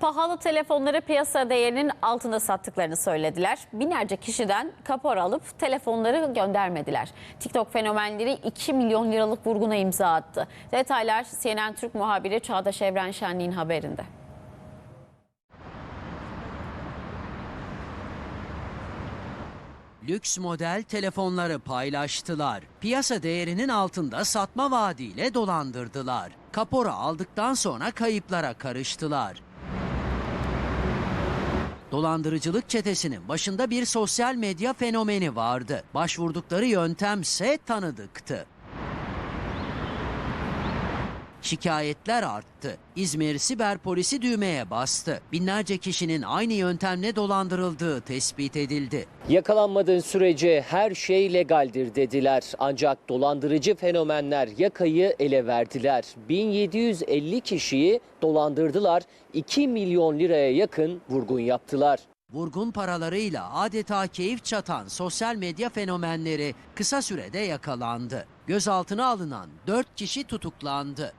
Pahalı telefonları piyasa değerinin altında sattıklarını söylediler. Binlerce kişiden kapor alıp telefonları göndermediler. TikTok fenomenleri 2 milyon liralık vurguna imza attı. Detaylar CNN Türk muhabiri Çağdaş Evren Şenli'nin haberinde. Lüks model telefonları paylaştılar. Piyasa değerinin altında satma vaadiyle dolandırdılar. Kapora aldıktan sonra kayıplara karıştılar. Dolandırıcılık çetesinin başında bir sosyal medya fenomeni vardı. Başvurdukları yöntemse tanıdıktı. Şikayetler arttı. İzmir Siber Polisi düğmeye bastı. Binlerce kişinin aynı yöntemle dolandırıldığı tespit edildi. Yakalanmadığın sürece her şey legaldir dediler. Ancak dolandırıcı fenomenler yakayı ele verdiler. 1750 kişiyi dolandırdılar. 2 milyon liraya yakın vurgun yaptılar. Vurgun paralarıyla adeta keyif çatan sosyal medya fenomenleri kısa sürede yakalandı. Gözaltına alınan 4 kişi tutuklandı.